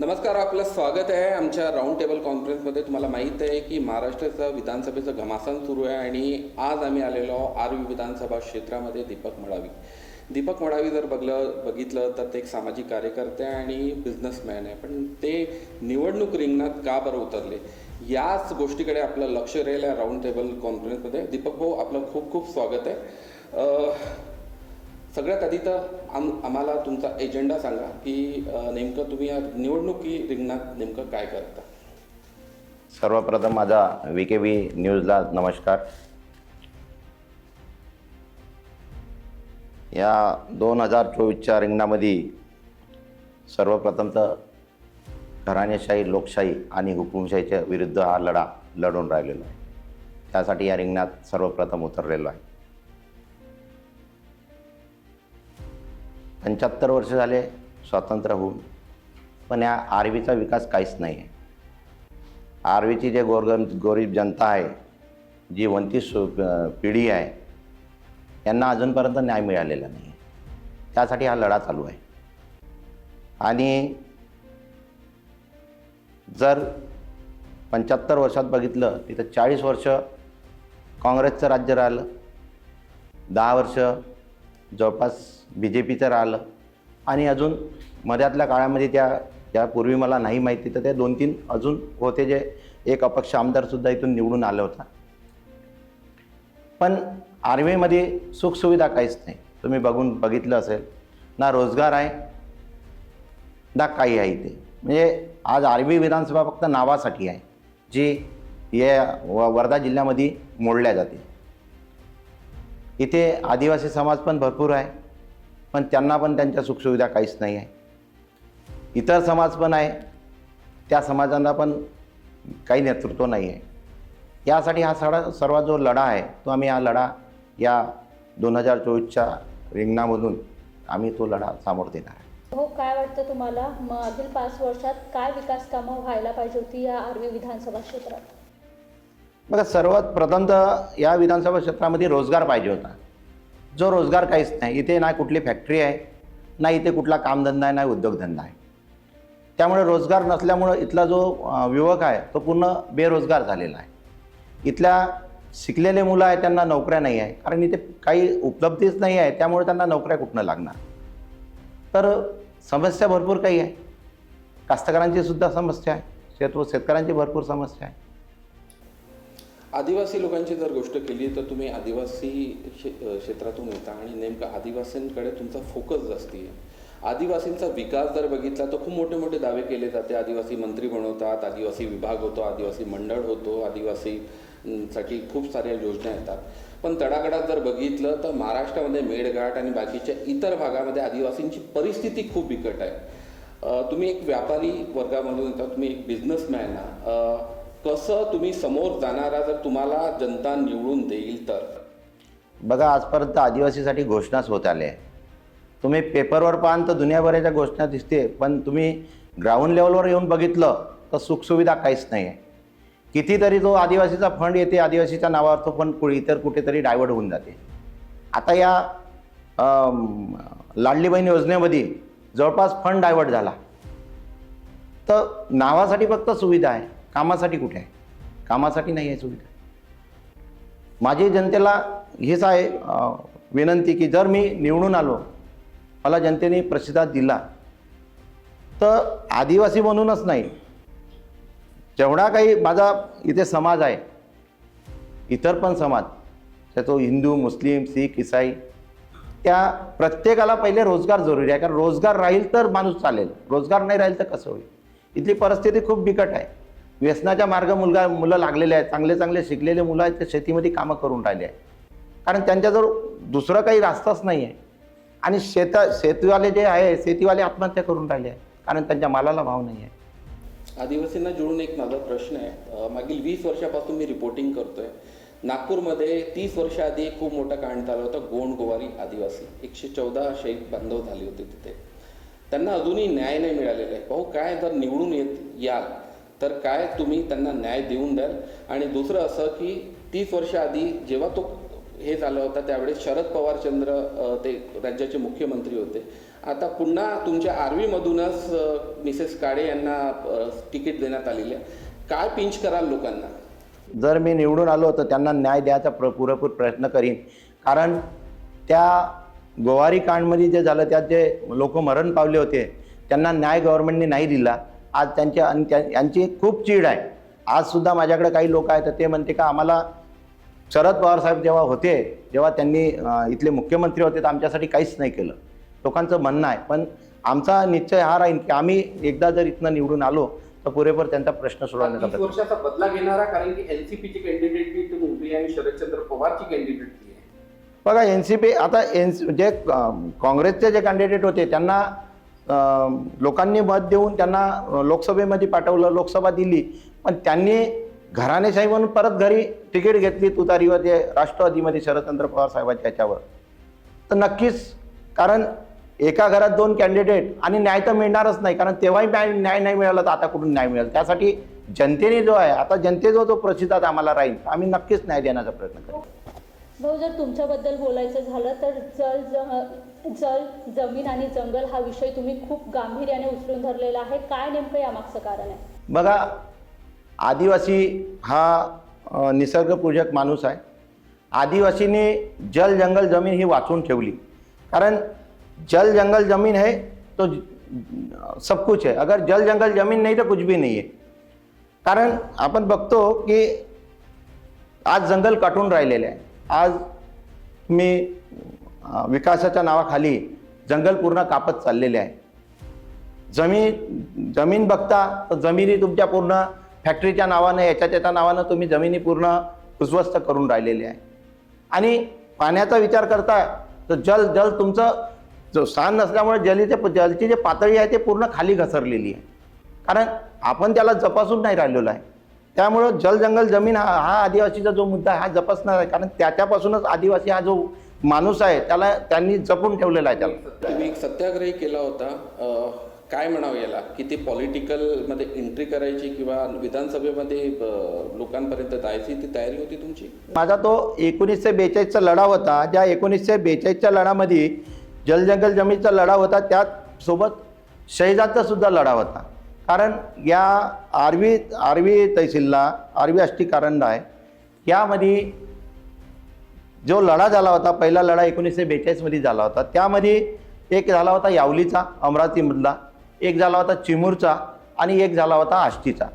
नमस्कार आपलं स्वागत आहे आमच्या राऊंड टेबल कॉन्फरन्समध्ये तुम्हाला माहीत आहे की महाराष्ट्राचं विधानसभेचं घमासान सुरू आहे आणि आज आम्ही आलेलो आर आर्वी विधानसभा क्षेत्रामध्ये दीपक मडावी दीपक मडावी जर बघलं बघितलं तर ते एक सामाजिक कार्यकर्ते आहे आणि बिझनेसमॅन आहे. पण ते निवडणूक रिंगणात का बरं उतरले? याच गोष्टीकडे आपलं लक्ष राहिलं आहे राऊंड टेबल कॉन्फरन्समध्ये दीपक भाऊ आपलं खूप खूप स्वागत आहे. सगळ्यात आधी तर आम आम्हाला तुमचा एजेंडा सांगा की नेमकं तुम्ही या निवडणुकी रिंगणात नेमकं काय करता? सर्वप्रथम माझा व्ही के व्ही न्यूजला नमस्कार. या दोन हजार चोवीसच्या रिंगणामध्ये सर्वप्रथम तर घराणेशाही लोकशाही आणि हुकुमशाहीच्या विरुद्ध हा लढा लढून राहिलेला आहे. त्यासाठी या रिंगणात सर्वप्रथम उतरलेलो आहे. पंच्याहत्तर वर्ष झाले स्वातंत्र्य होऊन. पण या आरवीचा विकास काहीच नाही आहे आरवीची जे गोरग गरीब जनता आहे जी वंचित सु पिढी आहे यांना अजूनपर्यंत न्याय मिळालेला नाही त्यासाठी हा लढा चालू आहे. आणि जर पंच्याहत्तर वर्षात बघितलं तिथं चाळीस वर्ष काँग्रेसचं राज्य राहिलं दहा वर्ष जवळपास बी जे पीचं राहिलं. आणि अजून मध्यातल्या काळामध्ये त्या त्यापूर्वी मला नाही माहिती तर ते दोन तीन अजून होते जे एक अपक्ष आमदारसुद्धा इथून निवडून आलं होता. पण आर्मीमध्ये सुखसुविधा काहीच नाही. तुम्ही बघून बघितलं असेल ना रोजगार आहे ना काही आहे इथे. म्हणजे आज आर्मी विधानसभा फक्त नावासाठी आहे जी या व वर्धा जिल्ह्यामध्ये मोडल्या जाते. इथे आदिवासी समाज पण भरपूर आहे पण त्यांना पण त्यांच्या सुखसुविधा काहीच नाही आहे. इतर समाज पण आहे त्या समाजांना पण काही नेतृत्व नाही आहे. यासाठी हा सडा सर्वात जो लढा आहे तो आम्ही हा लढा या दोन हजार चोवीसच्या रिंगणामधून आम्ही तो लढा सामोर देणार आहे. हो काय वाटतं तुम्हाला? मागील पाच वर्षात काय विकास कामं व्हायला पाहिजे होती या आर्वी विधानसभा क्षेत्रात? बघा सर्वात प्रथम तर या विधानसभा क्षेत्रामध्ये रोजगार पाहिजे होता. जो रोजगार काहीच नाही इथे ना कुठली फॅक्टरी आहे ना इथे कुठला कामधंदा आहे ना उद्योगधंदा आहे. त्यामुळे रोजगार नसल्यामुळं इथला जो युवक आहे तो पूर्ण बेरोजगार झालेला आहे. इथल्या शिकलेले मुलं आहेत त्यांना नोकऱ्या नाही आहे. कारण इथे काही उपलब्धीच नाही आहे त्यामुळे त्यांना नोकऱ्या कुठनं लागणार? तर समस्या भरपूर काही आहे. कास्तकारांची सुद्धा समस्या आहे. शेत शेतकऱ्यांची भरपूर समस्या आहे. आदिवासी लोकांची जर गोष्ट केली तर तुम्ही आदिवासी क्षे- क्षेत्रातून येता आणि नेमकं आदिवासींकडे तुमचा फोकस जास्ती आहे. आदिवासींचा विकास जर बघितला तर खूप मोठे मोठे दावे केले जाते. आदिवासी मंत्री बनवतात आदिवासी विभाग होतो आदिवासी मंडळ होतो आदिवासी साठी खूप साऱ्या योजना येतात. पण तडागडात जर बघितलं तर महाराष्ट्रामध्ये मेळघाट आणि बाकीच्या इतर भागामध्ये आदिवासींची परिस्थिती खूप बिकट आहे. तुम्ही एक व्यापारी वर्गामधून येता तुम्ही एक बिझनेसमॅन आहात. कसं तुम्ही समोर जाणारा जर तुम्हाला जनता निवडून देईल तर? बघा आजपर्यंत आदिवासीसाठी घोषणाच होत आल्या आहे तुम्ही पेपरवर पाहाल तर दुनियाभराच्या घोषणा दिसते पण तुम्ही ग्राउंड लेवलवर येऊन बघितलं तर सुखसुविधा काहीच नाही आहे कितीतरी जो आदिवासीचा फंड येते आदिवासीच्या नावावर तो फंड कुठे इतर कुठेतरी डायवर्ट होऊन जाते. आता या लाडली बहीण योजनेमध्ये जवळपास फंड डायवर्ट झाला. तर नावासाठी फक्त सुविधा आहे. कामासाठी कुठे आहे? कामासाठी नाही आहे सुविधा. माझी जनतेला हेच आहे विनंती की जर मी निवडून आलो मला जनतेने प्रतिसाद दिला तर आदिवासी म्हणूनच नाही. जेवढा काही माझा इथे समाज आहे इतर पण समाज तर तो हिंदू मुस्लिम सिख इसाई त्या प्रत्येकाला पहिले रोजगार जरुरी आहे. कारण रोजगार राहील तर माणूस चालेल रोजगार नाही राहील तर कसं होईल? इथली परिस्थिती खूप बिकट आहे. व्यसनाच्या मार्ग मुलगा मुलं लागलेले आहेत. चांगले चांगले शिकलेले मुलं आहेत ते शेतीमध्ये कामं करून राहिले आहे कारण त्यांच्याजवळ दुसरं काही रास्ताच नाही आहे. आणि शेता शेतीवाले जे आहे शेतीवाले आत्महत्या करून राहिले आहेत. कारण त्यांच्या मालाला भाव नाही आहे. आदिवासींना जोडून एक माझा प्रश्न आहे. मागील वीस वर्षापासून मी रिपोर्टिंग करतोय. नागपूरमध्ये तीस वर्षाआधी एक खूप मोठा कांड झाला होता गोंड गोवारी आदिवासी. एकशे चौदा शहीद बांधव झाले होते तिथे. त्यांना अजूनही न्याय नाही मिळालेला आहे. भाऊ काय जर निवडून येत याल तर काय तुम्ही त्यांना न्याय देऊन द्याल? आणि दुसरं असं की तीस वर्षाआधी जेव्हा तो हे झालं होता त्यावेळेस शरद पवारचंद्र ते राज्याचे मुख्यमंत्री होते. आता पुन्हा तुमच्या आर्वीमधूनच मिसेस काळे यांना तिकीट देण्यात आलेली आहे. काय पिंच कराल लोकांना? जर मी निवडून आलो तर त्यांना न्याय द्यायचा प्र पुरेपूर प्रयत्न करीन. कारण त्या गोवारी कांडमध्ये जे झालं त्यात जे लोक मरण पावले होते त्यांना न्याय गव्हर्नमेंटने नाही दिला. आज त्यांच्या आणि त्या यांची खूप चीड आहे. आजसुद्धा माझ्याकडे काही लोक आहेत तर ते म्हणते का आम्हाला शरद पवार साहेब जेव्हा होते जेव्हा त्यांनी इथले मुख्यमंत्री होते तर आमच्यासाठी काहीच नाही केलं. लोकांचं म्हणणं आहे पण आमचा निश्चय हा राहील की आम्ही एकदा जर इथनं निवडून आलो तर पुरेपूर त्यांचा प्रश्न सोडवण्याचा वर्षाचा बदला घेणारा कारण की एनसीपीची कॅन्डिडेट ती मुंबई आणि शरदचंद्र पवारची कॅन्डिडेट बघा एन सी पी आता एन जे काँग्रेसचे जे कॅन्डिडेट होते त्यांना लोकांनी मत देऊन त्यांना लोकसभेमध्ये पाठवलं लोकसभा दिली. पण त्यांनी घराणेशाही म्हणून परत घरी तिकीट घेतली तुतारीवर ते राष्ट्रवादीमध्ये शरदचंद्र पवार साहेबांच्या याच्यावर. तर नक्कीच कारण एका घरात दोन कॅन्डिडेट आणि न्याय तर मिळणारच नाही कारण तेव्हाही न्याय न्याय नाही मिळाला तर आता कुठून न्याय मिळेल? त्यासाठी जनतेने जो आहे आता जनतेचा जो प्रतिसाद आम्हाला राहील आम्ही नक्कीच न्याय देण्याचा प्रयत्न करू. भाऊ जर तुमच्याबद्दल बोलायचं झालं तर जल ज- जल जमीन आणि जंगल हा विषय तुम्ही खूप गांभीर्याने उचलून धरलेला आहे. काय नेमकं यामागचं कारण आहे? बघा आदिवासी हा निसर्गपूजक माणूस आहे. आदिवासीने जल जंगल जमीन ही वाचून ठेवली. कारण जल जंगल जमीन है तो सब कुछ है. अगर जल जंगल जमीन नहीं तो कुछ भी नहीं है कारण आपण बघतो की आज जंगल काटून राहिलेले आहे. आज मी विकासाच्या नावाखाली जंगल पूर्ण कापत चाललेले आहे. जमीन जमीन बघता तर जमिनी तुमच्या पूर्ण फॅक्टरीच्या नावानं याच्या त्याच्या नावानं तुम्ही जमिनी पूर्ण उद्ध्वस्त करून राहिलेली आहे. आणि पाण्याचा विचार करता तर जल जल तुमचं जो स्थान नसल्यामुळे जलीचे जलची जी पातळी आहे ते पूर्ण खाली घसरलेली आहे. कारण आपण त्याला जपासून नाही राहिलेलो आहे. त्यामुळं जल जंगल जमीन हा हा आदिवासीचा जो मुद्दा हा जपसणार आहे. कारण त्याच्यापासूनच आदिवासी हा जो माणूस आहे त्याला त्यांनी जपून ठेवलेला आहे त्याला. तुम्ही एक सत्याग्रही केला होता. काय म्हणावं याला? की ते पॉलिटिकलमध्ये एंट्री करायची किंवा विधानसभेमध्ये लोकांपर्यंत जायची ती तयारी होती तुमची? माझा तो एकोणीसशे बेचाळीसचा लढा होता. ज्या एकोणीसशे बेचाळीसच्या लढामध्ये जल जंगल जमीनचा लढा होता. त्यात सोबत शहिदांचा सुद्धा लढा होता. कारण या आर्वी आर्वी तहसीलला आर्वी आष्टी कारंडा आहे यामध्ये जो लढा झाला होता पहिला लढा एकोणीसशे बेचाळीसमध्ये झाला होता. त्यामध्ये एक झाला होता यावलीचा अमरावतीमधला. एक झाला होता चिमूरचा आणि एक झाला होता आष्टीचा.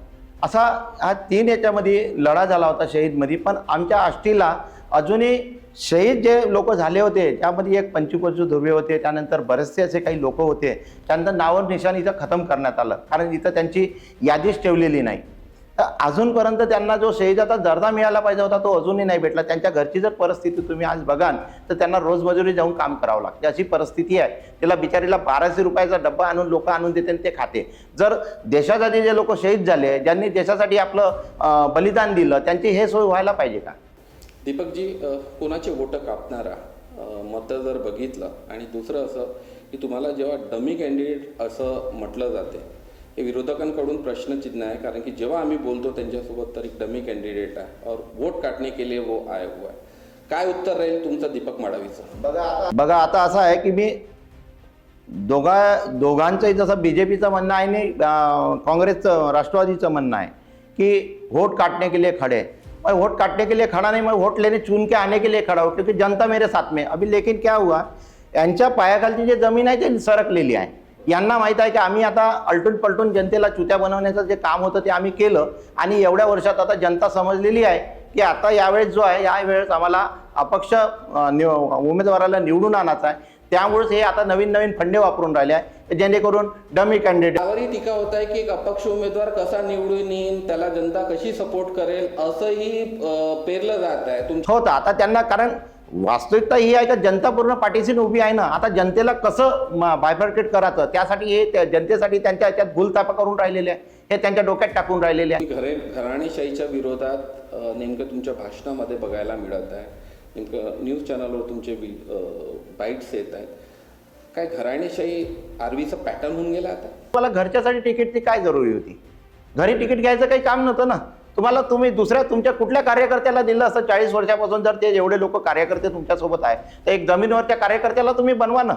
असा हा तीन याच्यामध्ये लढा झाला होता शहीदमध्ये. पण आमच्या आष्टीला अजूनही शहीद जे लोक झाले होते त्यामध्ये एक पंचुपंचू धुर्वे होते त्यानंतर बरेचसे असे काही लोक होते त्यानंतर नावर निशाणीचं खतम करण्यात आलं. कारण इथं त्यांची यादीच ठेवलेली नाही. तर अजूनपर्यंत त्यांना जो शहीदाचा दर्जा मिळाला पाहिजे होता तो अजूनही नाही भेटला. त्यांच्या घरची जर परिस्थिती तुम्ही आज बघाल तर त्यांना रोजमजुरी जाऊन काम करावं लागते. अशी परिस्थिती आहे त्याला बिचारीला बाराशे रुपयाचा डब्बा आणून लोक आणून देते आणि ते खाते. जर देशासाठी जे लोक शहीद झाले ज्यांनी देशासाठी आपलं बलिदान दिलं त्यांची हे सोय व्हायला पाहिजे का? दीपकजी कोणाचे वोटं कापणारा मतं जर बघितलं आणि दुसरं असं की तुम्हाला जेव्हा डमी कॅन्डिडेट असं म्हटलं जाते हे विरोधकांकडून प्रश्नचिन्ह आहे कारण की जेव्हा आम्ही बोलतो त्यांच्यासोबत तर एक डमी कॅन्डिडेट आहे और वोट काटणे के लिए वो आया हुआ है. काय उत्तर राहील तुमचं दीपक मडावीचं? बघा आता बघा आता असं आहे की मी दोघा दोघांचंही जसं बी जे पीचं म्हणणं आहे आणि काँग्रेसचं राष्ट्रवादीचं म्हणणं आहे कि वोट काटने के लिए खड़े मैं वोट काटने के लिए खड़ा नहीं मैं वोट लेने चुन के आने के लिए खड़ा हूँ क्योंकि जनता मेरे साथ में अभी लेकिन क्या हुआ यांच्या पायाखालची जी जमीन आहे ती सरकलेली आहे। यांना माहीत आहे की आम्ही आता अलटून पलटून जनतेला चुत्या बनवण्याचं जे काम होतं ते आम्ही केलं आणि एवढ्या वर्षात आता जनता समजलेली आहे की आता यावेळेस जो आहे यावेळेस आम्हाला अपक्ष निव उमेदवाराला निवडून आणायचा आहे. त्यामुळेच हे आता नवीन नवीन फंडे वापरून राहिले आहे जेणेकरून डमी कॅन्डिडेट त्यावरही टीका होत आहे की एक अपक्ष उमेदवार कसा निवडून येईल त्याला जनता कशी सपोर्ट करेल असंही पेरलं जात आहे. तुमच्या होतं आता त्यांना कारण वास्तविकता ही आहे का जनता पूर्ण पाठीशी उभी आहे ना. आता जनतेला कसं बायफर्केट करायचं त्यासाठी हे त्या जनतेसाठी त्यांच्या याच्यात भूलतापा करून राहिलेले आहे हे त्यांच्या डोक्यात टाकून राहिलेले आहे. घरे घराणेशाहीच्या विरोधात नेमकं तुमच्या भाषणामध्ये बघायला मिळत आहे. न्यूज चॅनलवर तुमचे बाईट्स येत आहेत. काय घराणेशाही आरवीचा पॅटर्न होऊन गेला आता? तुम्हाला घरच्यासाठी तिकीटची काय जरुरी होती? घरी तिकीट घ्यायचं काही काम नव्हतं ना. तुम्हाला तुम्ही दुसऱ्या तुमच्या कुठल्या कार्यकर्त्याला दिलं असं चाळीस वर्षापासून जर ते एवढे लोक कार्यकर्ते तुमच्यासोबत आहे तर एक जमिनीवर त्या कार्यकर्त्याला तुम्ही बनवा ना.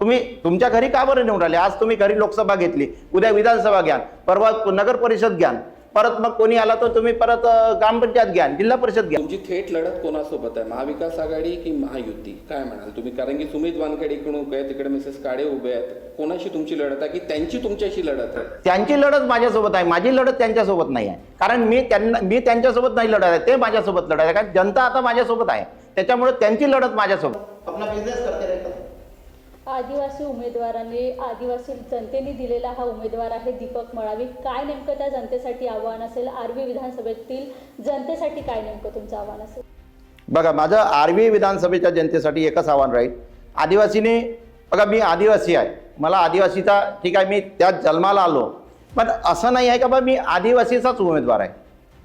तुम्ही तुमच्या घरी का बरं निवडाले आज तुम्ही घरी लोकसभा घेतली उद्या विधानसभा घ्या परवा नगर परिषद घ्या परत मग कोणी आला तर तुम्ही परत ग्रामपंचायत घ्या जिल्हा परिषद घ्या तुमची थेट लढत कोणासोबत आहे? महाविकास आघाडी की महायुती? काय म्हणाल तुम्ही? कारण की सुमित वानखेडे इकडून उभे आहेत तिकडे मिसेस काळे उभे आहेत. कोणाशी तुमची लढत आहे की त्यांची तुमच्याशी लढत आहे? त्यांची लढत माझ्यासोबत आहे. माझी लढत त्यांच्यासोबत नाही आहे. कारण मी त्यांना मी त्यांच्यासोबत नाही लढत आहे. ते माझ्यासोबत लढत आहे. कारण जनता आता माझ्यासोबत आहे. त्याच्यामुळे त्यांची लढत माझ्यासोबत. आपला बिझनेस करते आदिवासी उमेदवारांनी आदिवासी जनतेने दिलेला हा उमेदवार आहे दीपक मळावी. काय नेमकं त्या जनतेसाठी आव्हान असेल? आरवी विधानसभेतील जनतेसाठी काय नेमकं तुमचं आव्हान असेल? बघा माझं आरवी विधानसभेच्या जनतेसाठी एकच आव्हान राहील. आदिवासीने बघा मी आदिवासी आहे. मला आदिवासीचा ठीक आहे मी त्यात जन्माला आलो. पण असं नाही आहे का बा मी आदिवासीचाच उमेदवार आहे.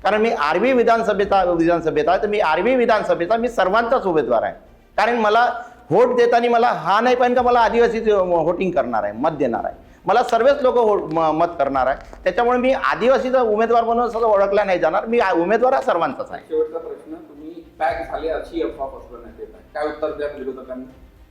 कारण मी आरवी विधानसभेचा विधानसभेत आहे तर मी आरवी विधानसभेचा मी सर्वांचाच उमेदवार आहे. कारण मला व्होट देताना मला हा नाही पाहिजे का मला आदिवासी व्होटिंग करणार आहे मत देणार आहे. मला सर्वच लोक मत करणार आहे. त्याच्यामुळे मी आदिवासीचा उमेदवार म्हणून सगळं ओळखला नाही जाणार. मी उमेदवार हा सर्वांचाच आहे. शेवटचा प्रश्न तुम्ही पॅक झाले अशी अफवा पसरवण्यात येत आहे. काय उत्तर द्या विरोधकांना?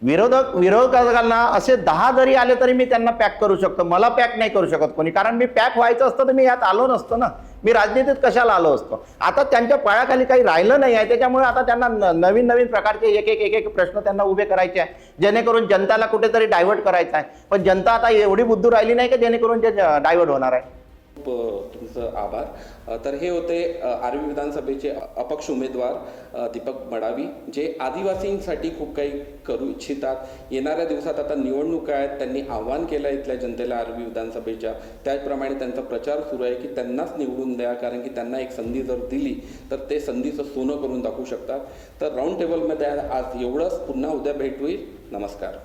विरोधक विरोधकांना असे दहा जरी आले तरी मी त्यांना पॅक करू शकतो. मला पॅक नाही करू शकत कोणी. कारण मी पॅक व्हायचं असतं तर मी यात आलो नसतो ना. मी राजनीतीत कशाला आलो असतो? आता त्यांच्या पायाखाली काही राहिलं नाही आहे त्याच्यामुळे आता त्यांना नवीन नवीन प्रकारचे एक एक एक एक प्रश्न त्यांना उभे करायचे आहे जेणेकरून जनताला कुठेतरी डायव्हर्ट करायचं आहे. पण जनता आता एवढी बुद्धू राहिली नाही की जेणेकरून ते डायव्हर्ट होणार आहे. तुमचं आभार. तर हे होते आर्वी विधानसभेचे अपक्ष उमेदवार दीपक मडावी जे आदिवासींसाठी खूप काही करू इच्छितात. येणाऱ्या दिवसात आता निवडणुका आहेत त्यांनी आव्हान केलं आहे इथल्या जनतेला आर्वी विधानसभेच्या. त्याचप्रमाणे त्यांचा प्रचार सुरू आहे की त्यांनाच निवडून द्या कारण की त्यांना एक संधी जर दिली तर ते संधीचं सोनं करून दाखवू शकतात. तर राऊंड टेबलमध्ये आज एवढंच. पुन्हा उद्या भेट होईल. नमस्कार.